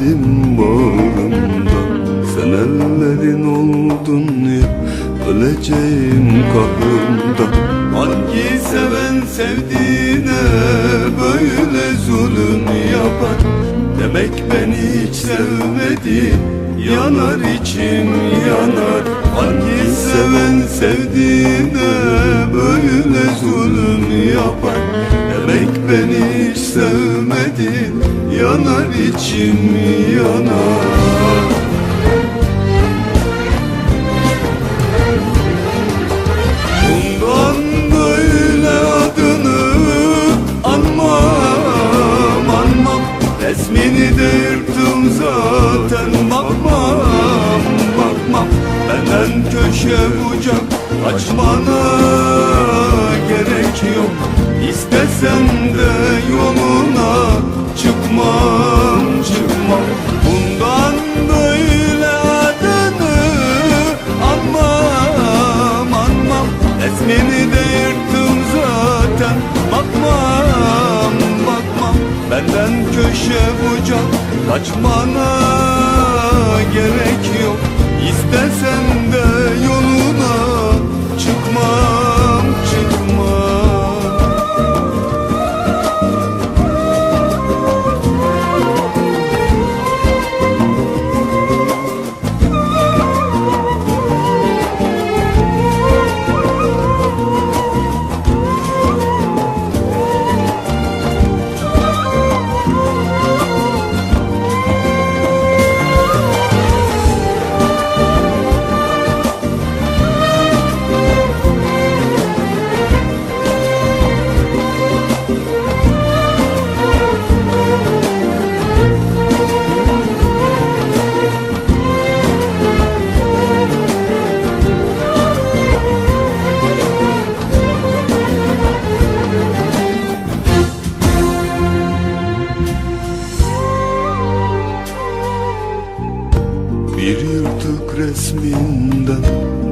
sökemedim bağrımdan Sen ellerin oldun ya öleceğim kahrımdan Hangi seven sevdiğine böyle zulüm yapar? Demek beni hiç sevmedi Yanar içim yanar. Hangi seven sevdiğine böyle zulüm yapar beni hiç sevmedi Yanar içim yanar. Resmini de yırttım zaten bakmam bakmam. Benden köşe bucak açmana gerek yok İstesem de yoluna çıkmam çıkmam. Bundan böyle adını anmam anmam. Resmini de yırttım zaten Bakmam bakmam. Benden köşe bucak Kaçmana gerek yok. İstesen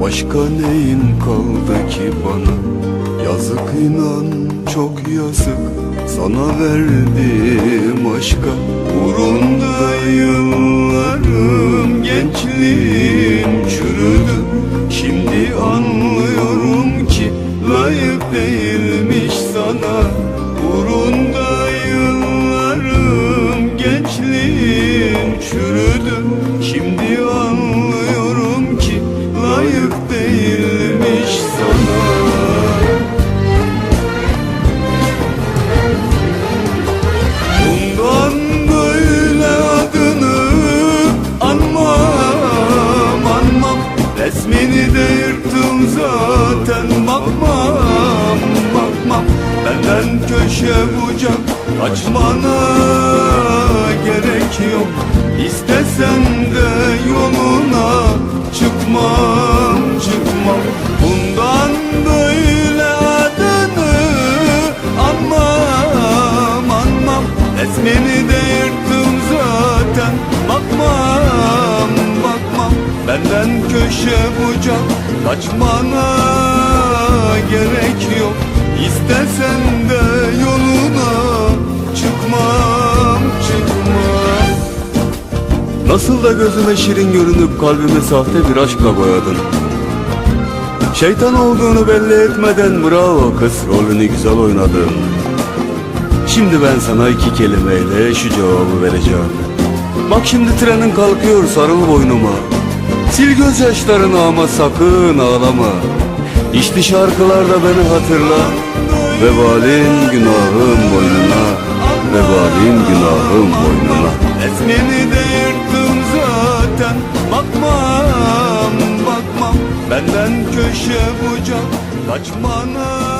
başka neyin kaldı ki bana? Yazık inan çok yazık. Sana verdiğim aşka. Uğrunda yıllarım gençliğim Resmini de yırttım zaten bakmam bakmam Benden köşe bucak kaçmana gerek yok. İstesen de yoluna Benden köşe bucak Kaçmana gerek yok. İstesen de yoluna Çıkmam çıkmam. Nasıl da gözüme şirin görünüp kalbime sahte bir aşkla boyadın? Şeytan olduğunu belli etmeden bravo kız rolünü güzel oynadın. Şimdi ben sana iki kelimeyle şu cevabı vereceğim. Bak şimdi trenin kalkıyor sarıl boynuma Sil gözyaşlarını ama sakın ağlama. İşte şarkılarda beni hatırla. Vebalin günahım boynuna. Vebalin günahım boynuna. Resmini de yırttım zaten. Bakmam bakmam. Benden köşe bucak. Kaçmana